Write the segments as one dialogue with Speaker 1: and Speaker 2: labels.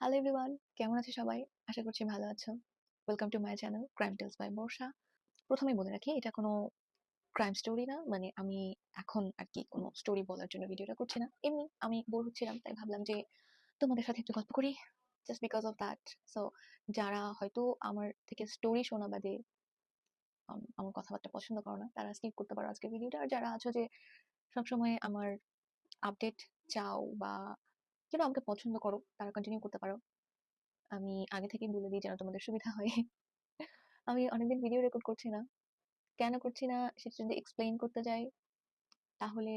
Speaker 1: Hello everyone কেমন আছে সবাই? আশা করছি ভালো আছো। Welcome to my channel crime tales by Barsha প্রথমেই বলে রাখি, এটা কোনো ক্রাইম স্টোরি না মানে আমি এখন আর কি কোনো স্টোরি বলার জন্য ভিডিওটা করছি না। এমনি আমি বোর হচ্ছিলাম, তাই ভাবলাম যে তোমাদের সাথে একটু গল্প করি just because of that so যারা হয়তো আমার থেকে স্টোরি শোনা বাদে আমার কথাবার্তা পছন্দ করো না, তারা স্কিপ করতে পারো আজকের ভিডিওটা আর যারা আছো যে, সবসময় আমার আপডেট চাও বা কেন আমাকে পছন্দ করো, তারা কন্টিনিউ করতে পারো। আমি আগে থেকেই বলে দিই যেন তোমাদের সুবিধা হয়। আমি অনেকদিন ভিডিও রেকর্ড করছি না। কেন করছি না, সেটা যদি এক্সপ্লেইন করতে যাই, তাহলে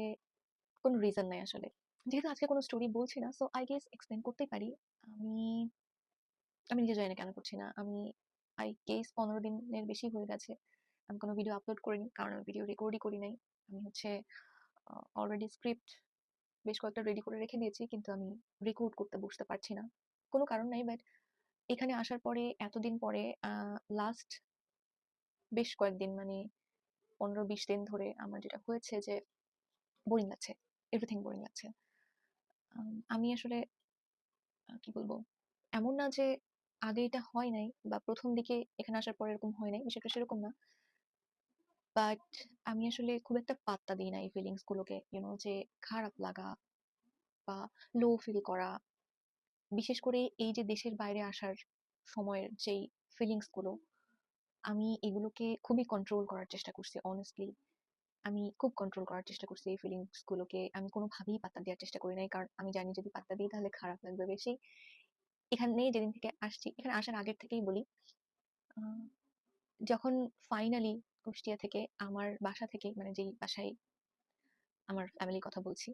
Speaker 1: কোনো রিজন নাই আসলে। যেহেতু আজকে কোনো স্টোরি বলছি না সো আই গেস এক্সপ্লেইন করতেই পারি। আমি আমি নিজে জানি না কেন করছি না। আমি আই গেস পনেরো দিনের বেশি হয়ে গেছে। আমি কোনো ভিডিও আপলোড করিনি, কারণ আমি ভিডিও রেকর্ডই করি নাই। আমি হচ্ছে অলরেডি স্ক্রিপ্ট বেশ কয়েকটা রেডি করে রেখে দিয়েছি কিন্তু আমি রেকর্ড করতে বসতে পারছি না। কোনো কারণ নাই বাট এখানে আসার পরে এতদিন পরে লাস্ট বেশ কয়েকদিন মানে পনেরো বিশ দিন ধরে আমার যেটা হয়েছে যে বোরিং লাগছে এভরিথিং বোরিং লাগছে। আম, আসলে কি বলব এমন না যে আগে এটা হয় নাই বা প্রথম দিকে এখানে আসার পরে এরকম হয় নাই বিষয়টা সেরকম না। বাট আমি আসলে খুব একটা পাত্তা দিই না এই ফিলিংস গুলোকে ইউনো যে খারাপ লাগা বা লো ফিল করা। বিশেষ করে এই যে দেশের বাইরে আসার সময়ের যেই ফিলিংসগুলো, আমি এগুলোকে খুবই কন্ট্রোল করার চেষ্টা করছি অনেস্টলি আমি খুব কন্ট্রোল করার চেষ্টা করছি এই ফিলিংস গুলোকে। আমি কোনোভাবেই পাত্তা দেওয়ার চেষ্টা করি নাই, কারণ আমি জানি যদি পাত্তা দিই তাহলে খারাপ লাগবে বেশি। এখানে যেদিন থেকে আসছি, এখানে আসার আগের থেকেই বলি যখন ফাইনালি কুষ্টিয়া থেকে আমার বাসা থেকে মানে যেই বাসায় আমার ফ্যামিলির কথা বলছি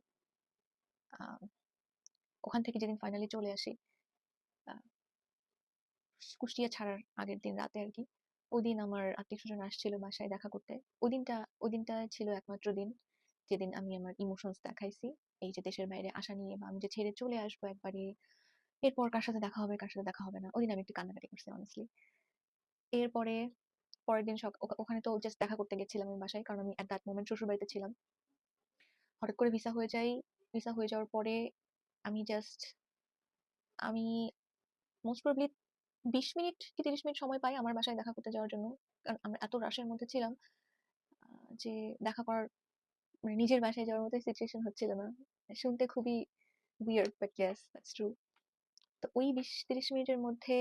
Speaker 1: ওখান থেকে যেদিন ফাইনালি চলে আসি কুষ্টিয়া ছাড়ার আগের দিন রাতে আর কি ওই দিন আমার আত্মীয় স্বজন আসছিল বাসায় দেখা করতে। ওই দিনটা ওই দিনটা ছিল একমাত্র দিন যেদিন আমি আমার ইমোশনস দেখাইছি, এই যে দেশের বাইরে আসা নিয়ে বা আমি যে ছেড়ে চলে আসব একবারে, এরপর কার সাথে দেখা হবে, কার সাথে দেখা হবে না ওই দিন আমি একটু কান্নাকাটি করছি অনেস্টলি এরপরে পরের দিন ওখানে তো জাস্ট দেখা করতে গেছিলাম আমি বাসায়, কারণ আমি এট দ্যাট মোমেন্ট শ্বশুর বাড়িতে ছিলাম। হঠাৎ করে ভিসা হয়ে যায় ভিসা হয়ে যাওয়ার পরে আমি জাস্ট আমি মোস্ট প্রবলি বিশ মিনিট কি তিরিশ মিনিট সময় পাই আমার বাসায় দেখা করতে যাওয়ার জন্য। কারণ আমরা এত রাশের মধ্যে ছিলাম যে দেখা করার মানে নিজের বাসায় যাওয়ার মতো সিচুয়েশন হচ্ছিল না। শুনতে খুবই weird but yes that's true তো ওই বিশ, তিরিশ মিনিটের মধ্যে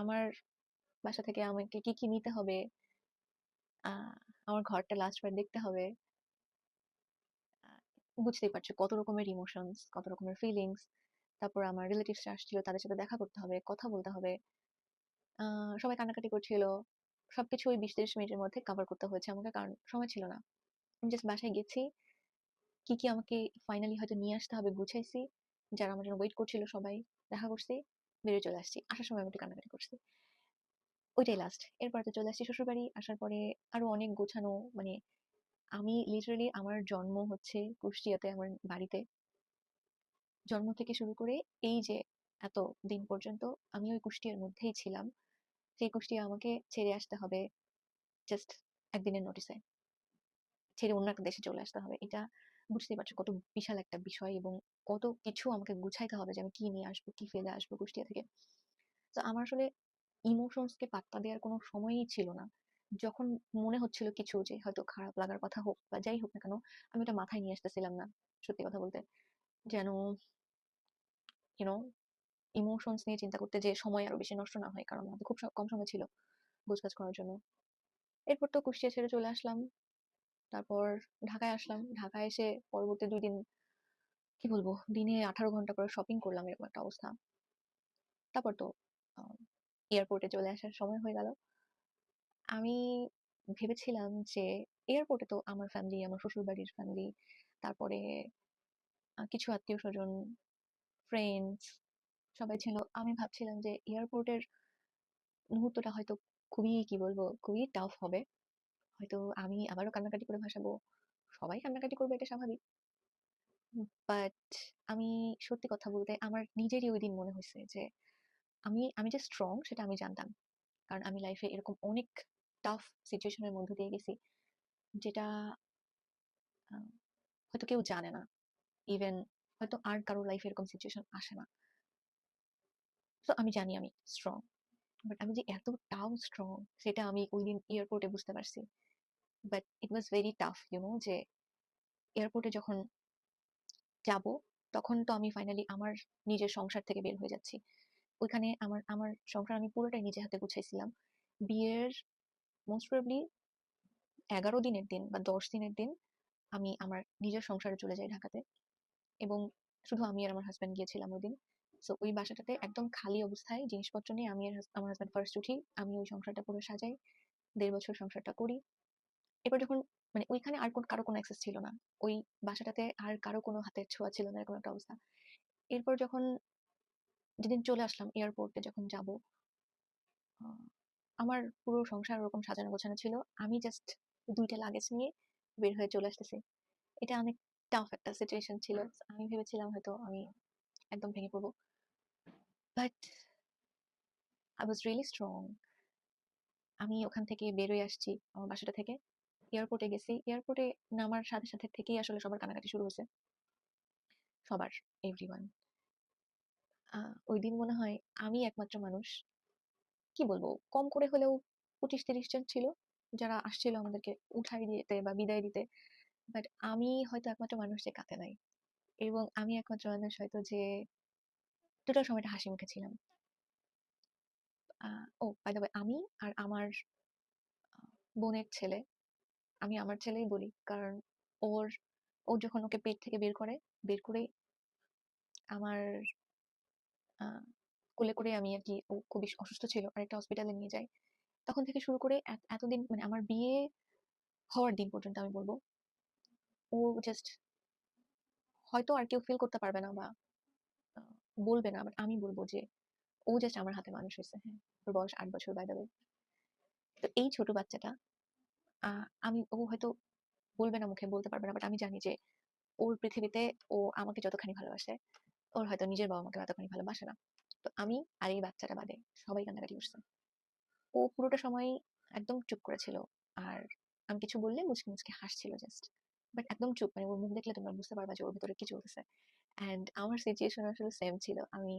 Speaker 1: আমার বাসা থেকে আমাকে কি কি নিতে হবে আমার ঘরটা লাস্ট বার দেখতে হবে। বুঝতেই পারছ কত রকমের ইমোশনস কত রকমের ফিলিংস তারপর আমার রিলেটিভস আসছিল, তাদের সাথে দেখা করতে হবে, কথা বলতে হবে। সবাই কান্নাকাটি করছিল, সবকিছু ওই বিশ তিরিশ মিনিটের মধ্যে কভার করতে হয়েছে আমাকে, কারণ সময় ছিল না। আমি জাস্ট বাসায় গেছি, কি কি আমাকে ফাইনালি হয়তো নিয়ে আসতে হবে গুছাইছি যারা আমার জন্য ওয়েট করছিল সবাই দেখা করছি, বেরিয়ে চলে আসছি। আসার সময় আমি একটু কান্নাকাটি করছি। ওইটাই লাস্ট এরপর তো চলে আসছি শ্বশুর বাড়ি আসার পরে আরও অনেক গোছানো মানে আমি লিটারালি আমার জন্ম হচ্ছে কুষ্টিয়াতে, আমার বাড়িতে। জন্ম থেকে শুরু করে এই যে এত দিন পর্যন্ত আমি ওই কুষ্টিয়ার মধ্যেই ছিলাম। সেই কুষ্টিয়া আমাকে ছেড়ে আসতে হবে জাস্ট একদিনের নোটিসে ছেড়ে অন্য একটা দেশে চলে আসতে হবে। এটা বুঝতেই পারছ কত বিশাল একটা বিষয় এবং কত কিছু আমাকে গুছাইতে হবে যে আমি কি নিয়ে আসব, কি ফেলে আসব কুষ্টিয়া থেকে। তো আমার আসলে ইমোশনস কে পাত্তা দেওয়ার কোনো সময়ই ছিল না। যখন মনে হচ্ছিল কিছু যে হয়তো খারাপ লাগার কথা হোক বা যাই হোক না কেন, আমি ওটা মাথায় নিয়ে আসতেছিলাম না, সত্যি কথা বলতে। যেন ইউনো ইমোশনস নিয়ে চিন্তা করতে যে সময় আরও বেশি নষ্ট না হয়, কারণ আমাদের খুব কম সময় ছিল গোছগাছ করার জন্য। এরপর তো কুষ্টিয়া ছেড়ে চলে আসলাম। তারপর ঢাকায় আসলাম। ঢাকায় এসে পরবর্তী দুই দিন, কি বলব, দিনে আঠারো ঘণ্টা করে শপিং করলাম এরকম একটা অবস্থা। তারপর তো এয়ারপোর্টে চলে আসার সময় হয়ে গেল। আমি ভেবেছিলাম যে এয়ারপোর্টে তো আমার ফ্যামিলি আমার শ্বশুর বাড়ির ফ্যামিলি তারপরে কিছু আত্মীয় স্বজন ফ্রেন্ডস সবাই ছিল। আমি ভাবছিলাম যে এয়ারপোর্টের মুহূর্তটা হয়তো খুবই, কি বলব, খুবই টাফ হবে। হয়তো আমি আবারও কান্নাকাটি করে ভাসাবো। সবাই কান্নাকাটি করবে, এটা স্বাভাবিক। বাট আমি সত্যি কথা বলতে আমার নিজেরই ওই দিন মনে হয়েছে যে আমি আমি যে স্ট্রং সেটা আমি জানতাম কারণ আমি লাইফে এরকম অনেক টাফ সিচুয়েশনের মধ্যে দিয়ে গেছি যেটা হয়তো কেউ জানে না ইভেন হয়তো আর কারও লাইফে এরকম সিচুয়েশন আসে না তো আমি জানি আমি স্ট্রং। বাট আমি যে এত এতটাও স্ট্রং সেটা আমি ওইদিন এয়ারপোর্টে বুঝতে পারছি। But it was very tough you know যে এয়ারপোর্টে যখন যাব, তখন তো আমি ফাইনালি আমার নিজের সংসার থেকে বের হয়ে যাচ্ছি। ওইখানে আমার আমার সংসার আমি পুরোটাই নিজের হাতে গুছাইছিলাম। বিয়ের মোস্ট প্রবাবলি ১১ দিনের দিন বা ১০ দিনের দিন আমি আমার নিজের সংসারে চলে যাই ঢাকাতে। এবং শুধু আমি আর আমার হাসব্যান্ড গিয়েছিলাম ওইদিন। সো ওই বাসাটাতে একদম খালি অবস্থায় জিনিসপত্র নিয়ে আমি আর আমার হাসব্যান্ড ফার্স্ট উঠি। আমি ওই সংসারটা পুরো সাজাই। দেড় বছর সংসারটা করি। এরপর যখন মানে ওইখানে আর কোন, কারও কোনো অ্যাক্সেস ছিল না। ওই বাসাটাতে আর কারও কোনো হাতের ছোঁয়া ছিল না, এরকম একটা অবস্থা। এরপর যখন যেদিন চলে আসলাম এয়ারপোর্টে যখন যাব আমার পুরো সংসার ওরকম সাজানো গোছানো ছিল। আমি জাস্ট ২ টা লাগেজ নিয়ে বের হয়ে চলে আসতেছি। এটা অনেক টাফ একটা সিচুয়েশন ছিল। আমি ভেবেছিলাম হয়তো আমি একদম ভেঙে পড়ব। But I was really strong. আমি ওখান থেকে বেরোয় আসছি আমার বাসাটা থেকে। এয়ারপোর্টে গেছি। এয়ারপোর্টে নামার সাথে, সাথে থেকেই আসলে সবার কান্নাকাটি শুরু হয়েছে সবার, এভরিওয়ান। আ ওইদিন মনে হয় আমি একমাত্র মানুষ কি বলব? কম করে হলেও ২৫-৩০ জন ছিল। যারা আসছিল আমাদেরকে উঠাই দিতে বা বিদায় দিতে। বাট আমি হয়তো একমাত্র মানুষ যে কাঁদে নাই। এবং আমি একমাত্র মানুষ হয়তো যে টোটাল সময়টা হাসি মুখে ছিলাম। ও বাই দ্য আমি আর আমার বোনের ছেলে, আমি আমার ছেলেই বলি। কারণ ওর ও যখন ওকে পেট থেকে বের করে, বের করেই আমার কোলে করে আমি আরকি ও খুবই অসুস্থ ছিল। আর আরেকটা হসপিটালে নিয়ে যাই। তখন থেকে শুরু করে এতদিন মানে আমার বিয়ে হওয়ার দিন পর্যন্ত আমি বলব ও জাস্ট হয়তো আর কেউ ফিল করতে পারবে না বা বলবে না। আমি বলব যে ও জাস্ট আমার হাতে মানুষ হয়েছে হ্যাঁ? ওর বয়স আট বছর বাই ওয়ে। তো এই ছোট বাচ্চাটা আমি ও হয়তো বলবে না মুখে, বলতে পারবে না। বাট আমি জানি যে ওর পৃথিবীতে ও আমাকে যতখানি ভালোবাসে, ওর হয়তো নিজের বাবা-মাকে এতখানি ভালোবাসে না। তো আমি আর এই বাচ্চাটা বাদে সবাই কান্নাকাটি করছে। ও পুরোটা সময় একদম চুপ করে ছিল। আর আমি কিছু বললে মুচকি, মুচকি হাসছিল জাস্ট। বাট একদম চুপ। মানে ওর মুখ দেখলে তোমরা বুঝতে পারবা যে ওর ভিতরে কি চলতেছে। অ্যান্ড আমার সিচুয়েশন আসলে সেম ছিল। আমি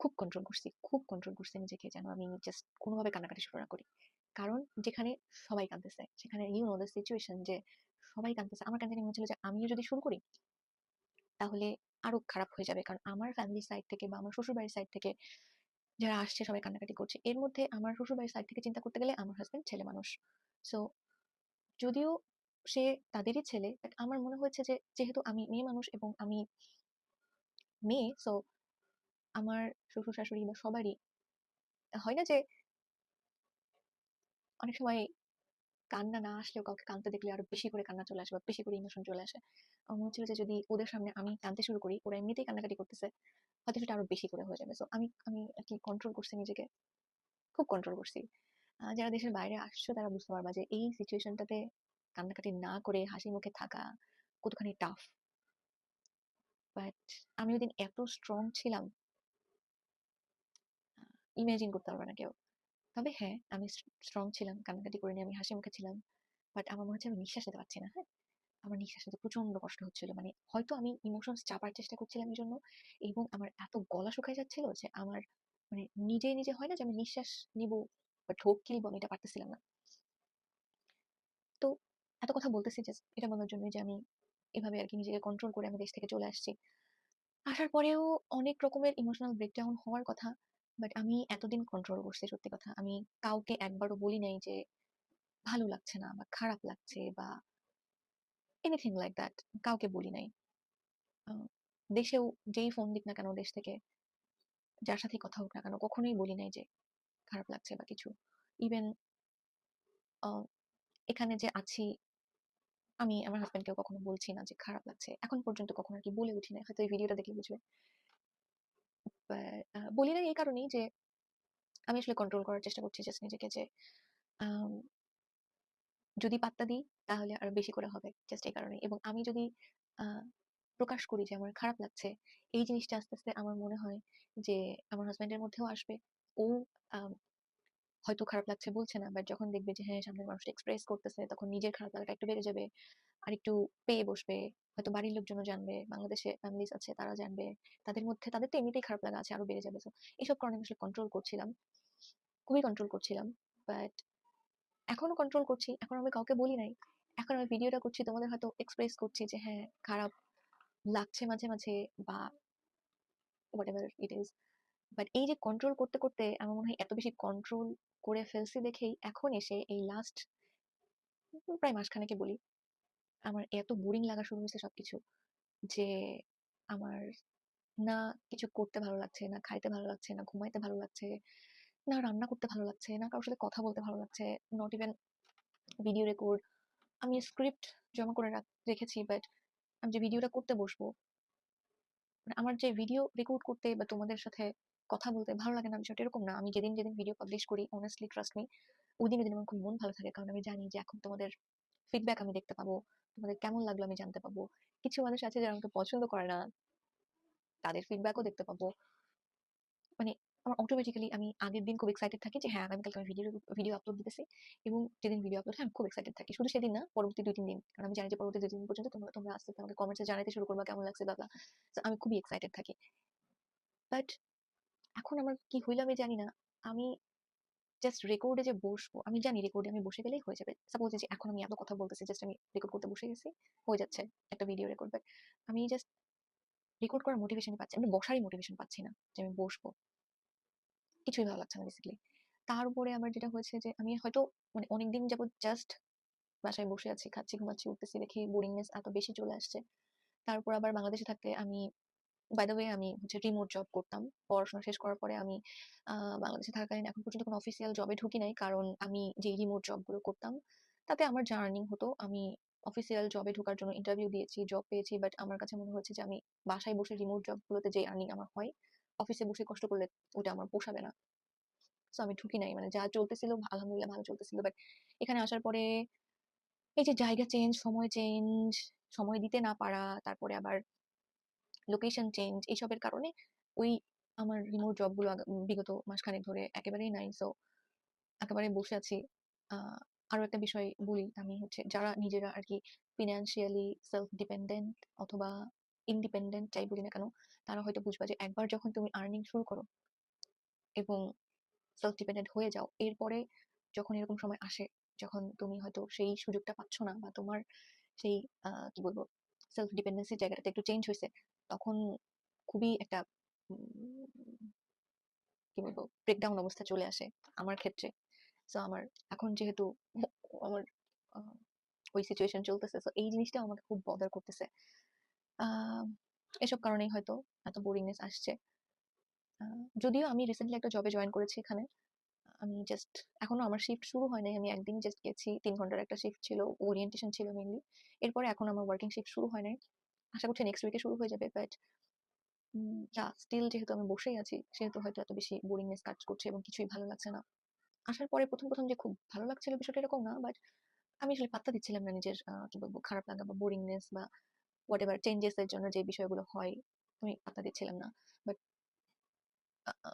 Speaker 1: খুব কন্ট্রোল করছি। খুব কন্ট্রোল করছি নিজেকে যেন আমি জাস্ট কোনোভাবে কান্নাকাটি শুরু না করি। কারণ যেখানে সবাই কাঁদতেছে, সেখানে ইউ নো দ্য সিচুয়েশন যে সবাই কাঁদতেছে। আমার জানি মনে হচ্ছিল যে আমিও যদি শুরু করি তাহলে আরও খারাপ হয়ে যাবে। কারণ আমার ফ্যামিলির সাইড থেকে বা আমার শ্বশুরবাড়ির সাইড থেকে যারা আসছে সবাই কান্নাকাটি করছে। এর মধ্যে আমার শ্বশুরবাড়ির সাইড থেকে চিন্তা করতে গেলে আমার হাসব্যান্ড ছেলে মানুষ। সো যদিও সে তাদেরই ছেলে, বাট আমার মনে হয়েছে যে যেহেতু আমি মেয়ে মানুষ এবং আমি মেয়ে সো আমার শ্বশুর-শাশুড়ি বা সবারই হয় না যে অনেক সময় কান্না না আসলেও কাউকে কাঁদতে দেখলে আরও বেশি করে কান্না চলে আসে বা বেশি করে ইমোশন চলে আসে। আমার মনে হচ্ছিল যে যদি ওদের সামনে আমি কাঁদতে শুরু করি, ওরা এমনিতেই কান্নাকাটি করতেছে। হয়তো সেটা আরও বেশি করে হয়ে যাবে। সো আমি আমি আরকি কন্ট্রোল করছি নিজেকে। খুব কন্ট্রোল করছি। যারা দেশের বাইরে আসছো তারা বুঝতে পারবা যে এই সিচুয়েশনটাতে কান্নাকাটি না করে হাসি মুখে থাকা কতখানি টাফ। বাট আমি ওইদিন এত স্ট্রং ছিলাম ইমাজিন করতে পারবে না কেউ। তবে হ্যাঁ, আমি স্ট স্ট্রং ছিলাম। কান্নাকাটি করিনি। আমি হাসি মুখে ছিলাম। বাট আমার মনে হচ্ছে আমি নিঃশ্বাস নিতে পারছি না। হ্যাঁ? আমার নিঃশ্বাস নিতে প্রচণ্ড কষ্ট হচ্ছিল। মানে হয়তো আমি ইমোশনস চাপার চেষ্টা করছিলাম এজন্য এবং আমার এত গলা শুকায় যাচ্ছিল যে আমার মানে নিজে, নিজে হয় না যে আমি নিঃশ্বাস নিবো বা ঢোক গিলবো আমি এটা পারতেছিলাম না। তো এত কথা বলতেছি যে এটা বলার জন্য যে আমি এভাবে আরকি নিজেকে কন্ট্রোল করে আমি দেশ থেকে চলে আসছি। আসার পরেও অনেক রকমের ইমোশনাল ব্রেকডাউন হওয়ার কথা। বাট আমি এতদিন কন্ট্রোল করছি সত্যি কথা। আমি কাউকে একবারও বলি নাই যে ভালো লাগছে না বা খারাপ লাগছে বা এনিথিং লাইক দ্যাট কাউকে বলি নাই। দেশেও যেই ফোন দিক না কেন দেশ থেকে, যার সাথেই কথা হোক না কেন কখনোই বলি নাই যে খারাপ লাগছে বা কিছু। ইভেন এখানে যে আছি আমি আমার হাসব্যান্ডকেও কখনো বলছি না যে খারাপ লাগছে। এখন পর্যন্ত কখনো আরকি বলে উঠি নাই। হয়তো এই ভিডিওটা দেখে বুঝবে। বলি না এই কারণেই যে আমি আসলে কন্ট্রোল করার চেষ্টা করছি জাস্ট নিজেকে যে যদি পাত্তা দিই তাহলে আরও বেশি করে হবে। জাস্ট এই কারণেই। এবং আমি যদি প্রকাশ করি যে আমার খারাপ লাগছে, এই জিনিসটা আস্তে, আস্তে আমার মনে হয় যে আমার হাসব্যান্ডের মধ্যেও আসবে। ও হয়তো খারাপ লাগছে বলছে না। বাট যখন দেখবে যে হ্যাঁ, সামনের মানুষটা এক্সপ্রেস করতেছে তখন নিজের খারাপ লাগাটা একটু বেড়ে যাবে। আর একটু পেয়ে বসবে। হয়তো বাড়ির লোকজনও জানবে। বাংলাদেশে ফ্যামিলিজ আছে তারা জানবে। তাদের মধ্যে তাদের তো এমনিতেই খারাপ লাগা আছে আরও বেড়ে যাবে। সো এসব কারণে আসলে কন্ট্রোল করছিলাম। খুবই কন্ট্রোল করছিলাম। বাট এখনও কন্ট্রোল করছি। এখন আমি কাউকে বলি নাই। এখন আমি ভিডিওটা করছি তোমাদের হয়তো এক্সপ্রেস করছি যে হ্যাঁ, খারাপ লাগছে মাঝে, মাঝে বা হোয়াটএভার ইট ইস। বাট এই যে কন্ট্রোল করতে, করতে আমার মনে হয় এত বেশি কন্ট্রোল করে ফেলছি দেখেই এখন এসে এই লাস্ট প্রায় মাসখানেকে বলি, আমার এত বোরিং লাগা শুরু হয়েছে সবকিছু যে আমার না কিছু করতে ভালো লাগছে, না খাইতে ভালো লাগছে, না ঘুমাইতে ভালো লাগছে, না রান্না করতে ভালো লাগছে, না কারও সাথে কথা বলতে ভালো লাগছে, নট ইভেন ভিডিও রেকর্ড। আমি স্ক্রিপ্ট জমা করে রাখ রেখেছি বাট আমি যে ভিডিওটা করতে বসবো মানে আমার যে ভিডিও রেকর্ড করতে বা তোমাদের সাথে কথা বলতে ভালো লাগে না বিষয়টা এরকম না। আমি যেদিন, যেদিন ভিডিও পাবলিশ করি honestly trust me ওই দিন আমার খুব মন ভালো থাকে। কারণ আমি জানি যে এখন তোমাদের ফিডব্যাক আমি দেখতে পাবো। তোমাদের কেমন লাগল আমি জানতে পাবো। কিছু মানুষ আছে যারা আমাকে পছন্দ করে না। তাদের ফিডব্যাকও দেখতে পাবো। মানে আমার অটোমেটিক্যালি আমি আগের দিন খুব এক্সাইটেড থাকি যে হ্যাঁ, আগামীকালকে আমি ভিডিও ভিডিও আপলোড দিতেছি এবং যেদিন ভিডিও আপলোড হয় আমি খুব এক্সাইটেড থাকি। শুধু সেদিন না পরবর্তী ২-৩ দিন। কারণ আমি জানি যে পরবর্তী ২-৩ দিন পর্যন্ত তোমরা তোমরা আস্তে, আস্তে আমাকে কমেন্টস এ জানাইতে শুরু করবা কেমন লাগছে ব্লা। আমি খুবই এক্সাইটেড থাকি। বাট এখন আমার কি হইল আমি জানি না। আমি জাস্ট রেকর্ড যে বসবো, আমি জানি রেকর্ড আমি বসে গেলেই হয়ে যাবে। সাপোজ যে এখন আমি এত কথা বলতেছি জাস্ট আমি রেকর্ড করতে বসে গেছি, হয়ে যাচ্ছে একটা ভিডিও রেকর্ড। বাট আমি জাস্ট রেকর্ড করার মোটিভেশনই পাচ্ছি। আমি বসারই মোটিভেশন পাচ্ছি না যে আমি বসবো। কিছুই ভালো লাগছে না বেসিক্যালি। তার উপরে আমার যেটা হয়েছে যে আমি হয়তো মানে অনেকদিন যাবত জাস্ট বাসায় বসে আছি, খাচ্ছি, ঘুমাচ্ছি, উঠতেছি দেখি বোরিংনেস এত বেশি চলে আসছে। তারপর আবার বাংলাদেশে থাকতে আমি বাই দ্য ওয়ে আমি হচ্ছে রিমোট জব করতাম। পড়াশোনা শেষ করার পরে আমি বাংলাদেশে থাকাকালীন এখন পর্যন্ত কোনো অফিসিয়াল জবে ঢুকি নাই। কারণ আমি যে রিমোট জবগুলো করতাম তাতে আমার যা আর্নিং হতো আমি অফিসিয়াল জবে ঢোকার জন্য ইন্টারভিউ দিয়েছি, জব পেয়েছি। বাট আমার কাছে মনে হয়েছে যে আমি বাসায় বসে রিমোট জবগুলোতে যে আর্নিং আমার হয়, অফিসে বসে কষ্ট করলে ওটা আমার পোষাবে না। সো আমি ঢুকি নাই। মানে যা চলতেছিল আলহামদুলিল্লাহ ভালো চলতেছিল। বাট এখানে আসার পরে এই যে জায়গা চেঞ্জ, সময় চেঞ্জ, সময় দিতে না পারা, তারপরে আবার লোকেশন চেঞ্জ এসবের কারণে ওই আমার রিমোট জবগুলো বিগত মাসখানেক ধরে একেবারেই নাই। সো একেবারে বসে আছি। আরও একটা বিষয় বলি আমি হচ্ছে যারা নিজেরা আরকি ফিন্যান্সিয়ালি সেলফ ডিপেন্ডেন্ট অথবা ইন্ডিপেন্ডেন্ট যাই বলি না কেন, তারা হয়তো বুঝবা যে একবার যখন তুমি আর্নিং শুরু করো এবং সেলফ ডিপেন্ডেন্ট হয়ে যাও, এরপরে যখন এরকম সময় আসে, যখন তুমি হয়তো সেই সুযোগটা পাচ্ছ না বা তোমার সেই কি বলব সেলফ ডিপেন্ডেন্সি র জায়গাটা একটু চেঞ্জ হইছে, তখন খুবই একটা কি বলব ব্রেকডাউন অবস্থা চলে আসে আমার ক্ষেত্রে। সো আমার এখন যেহেতু আমার ওই সিচুয়েশন চলতেছে। সো এই জিনিসটা আমাকে খুব বদার করতেছে। এসব কারণেই হয়তো এত বোরিংনেস আসছে। যদিও আমি রিসেন্টলি একটা জবে জয়েন করেছি এখানে। আমি জাস্ট এখনও আমার শিফট শুরু হয় নাই। আমি একদিনই জাস্ট গেছি। তিন ঘণ্টার একটা শিফট ছিল। ওরিয়েন্টেশন ছিল মেইনলি। এরপরে এখন আমার ওয়ার্কিং শিফট শুরু হয় নাই। আশা করছি নেক্সট উইকে শুরু হয়ে যাবে। বাট ইয়া স্টিল যেহেতু আমি বসেই আছি, সেহেতু হয়তো এত বেশি বোরিংনেস কাজ করছে এবং কিছুই ভালো লাগছে না। আসার পরে ১ম, ১ম যে খুব ভালো লাগছিল বিষয়টা এরকম না। বাট আমি আসলে পাত্তা দিচ্ছিলাম না নিজের কি বলব খারাপ লাগা বা বোরিংনেস বা হোয়াটএভার চেঞ্জেস এর জন্য যে বিষয়গুলো হয়, আমি পাত্তা দিচ্ছিলাম না। বাট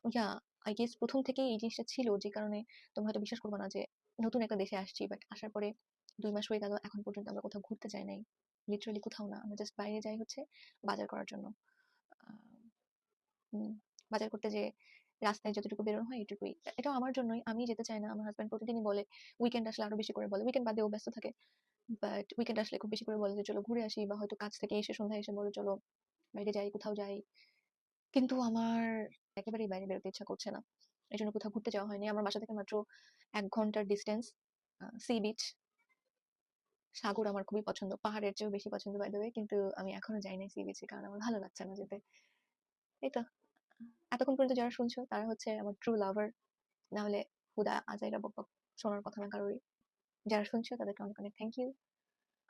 Speaker 1: ইয়া আই গেস প্রথম থেকেই এই জিনিসটা ছিল যে কারণে তোমরা হয়তো বিশ্বাস করবা না যে নতুন একটা দেশে আসছি। বাট আসার পরে দুই মাস হয়ে গেল। এখন পর্যন্ত আমরা কোথাও ঘুরতে যাই নাই। লিটারালি কোথাও না। আমরা জাস্ট বাইরে যাই হচ্ছে বাজার করার জন্য। বাজার করতে যেয়ে রাস্তায় যতটুকু বেরোনো হয় এটুকুই। এটাও আমার জন্যই। আমি যেতে চাই না। আমার হাসব্যান্ড প্রতিদিনই বলে, উইকেন্ড আসলে আরও বেশি করে বলে। উইকেন্ড বাদে ও ব্যস্ত থাকে। বাট উইকেন্ড আসলে খুব বেশি করে বলে যে, "চলো ঘুরে আসি" বা হয়তো কাজ থেকে এসে সন্ধ্যায় এসে বলে, "চলো বাইরে যাই, কোথাও যাই।" কিন্তু আমার একেবারেই বাইরে বেরোতে ইচ্ছা করছে না। এই জন্য কোথাও ঘুরতে যাওয়া হয়নি। আমার বাসা থেকে মাত্র এক ঘণ্টার ডিসট্যান্স আ সি বিচ। সাগর আমার খুবই পছন্দ। পাহাড়ের চেয়েও বেশি পছন্দ বাই ওয়ে। কিন্তু আমি এখনও যাই নাই সি বিচে কারণ আমার ভালো লাগছে না যেতে। এই তো। এতক্ষণ পর্যন্ত যারা শুনছো তারা হচ্ছে আমার ট্রু লাভার। না হলে হুদা আজাইরা বকবক শোনার কথা না কারোরই। যারা শুনছো তাদেরকে অনেক, অনেক থ্যাংক ইউ।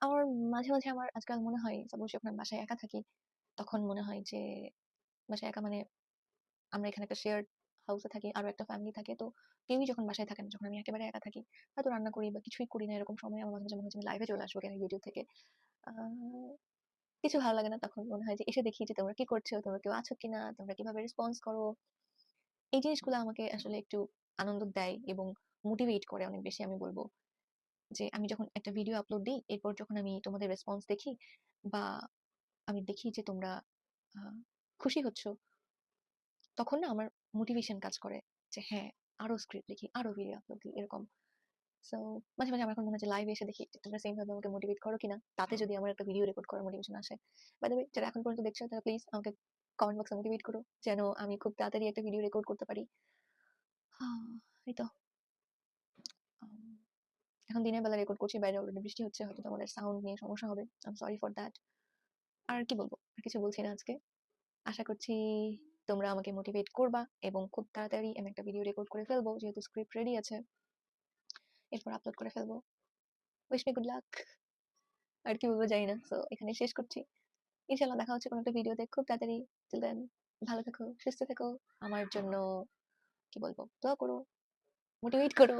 Speaker 1: আমার মাঝে, মাঝে আমার আজকাল মনে হয় সাপোজ যখন বাসায় একা থাকি, তখন মনে হয় যে বাসায় একা মানে আমরা এখানে একটা শেয়ার্ড হাউসে থাকি। আরও একটা ফ্যামিলি থাকে। তো কেউই যখন বাসায় থাকে না, যখন আমি একেবারে একা থাকি, হয়তো রান্না করি বা কিছুই করি না এরকম সময় আমার মাঝে, মাঝে মনে হচ্ছে আমি লাইভে চলে আসব কেন ইউটিউব থেকে। কিছু ভালো লাগে না তখন মনে হয় যে এসে দেখি যে তোমরা কি করছ? তোমরা কেউ আছো কিনা? তোমরা কীভাবে রেসপন্স করো? এই জিনিসগুলো আমাকে আসলে একটু আনন্দ দেয় এবং মোটিভেট করে অনেক বেশি আমি বলব যে আমি যখন একটা ভিডিও আপলোড দেই, এরপর যখন আমি তোমাদের রেসপন্স দেখি বা আমি দেখি যে তোমরা খুশি হচ্ছ তখন না আমার মোটিভেশন কাজ করে যে হ্যাঁ, আরও স্ক্রিপ্ট লিখি, আরও ভিডিও আপলোড এরকম। সো মাঝে, মাঝে আমার এখন মনে যে লাইভে এসে দেখি তোমরা সেম ভাবে আমাকে মোটিভেট করো কিনা। তাতে যদি আমার একটা ভিডিও রেকর্ড করার মোটিভেশন আসে। বাই দ্য যারা এখন পর্যন্ত দেখছ তারা প্লিজ আমাকে কমেন্ট বক্সে মোটিভেট করো যেন আমি খুব তাড়াতাড়ি একটা ভিডিও রেকর্ড করতে পারি। এই তো। এখন দিনের বেলা রেকর্ড করছি, বাইরে অলরেডি বৃষ্টি হচ্ছে। হয়তো তোমাদের সাউন্ড নিয়ে সমস্যা হবে। I sorry for that. আর কি বলব আর কিছু বলছি না আজকে। আশা করছি তোমরা আমাকে মোটিভেট করবা এবং খুব তাড়াতাড়ি আমি একটা ভিডিও রেকর্ড করে ফেলব যেহেতু স্ক্রিপ্ট রেডি আছে। এরপর আপলোড করে ফেলব। Wish me good luck. আর কি বলব জানি না। সো এখানেই শেষ করছি। ইনশাআল্লাহ দেখা হচ্ছে কোনো একটা ভিডিওতে খুব তাড়াতাড়ি। দেন ভালো থেকো, সুস্থ থেকো। আমার জন্য কি বলব? দোয়া করো, মোটিভেট করো।